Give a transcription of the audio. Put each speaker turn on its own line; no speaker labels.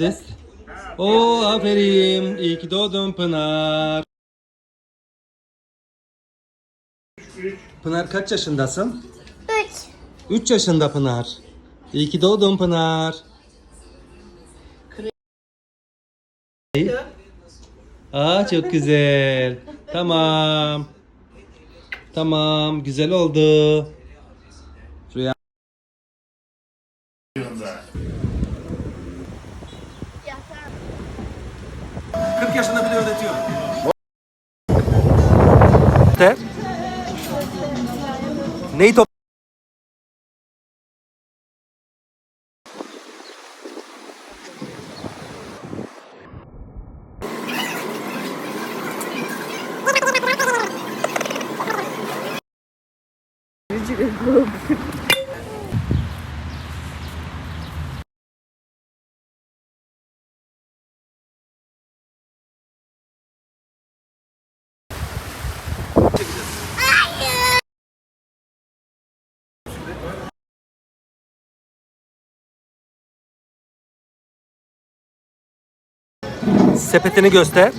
Ses. Oo aferin. İyi ki doğdun Pınar. Pınar kaç yaşındasın?
3.
3 yaşında Pınar. İyi ki doğdun Pınar. Aa çok güzel. Tamam. Tamam güzel oldu. 40 yaşında bile öğretiyorum. Der. Neyi top? Sepetini göster.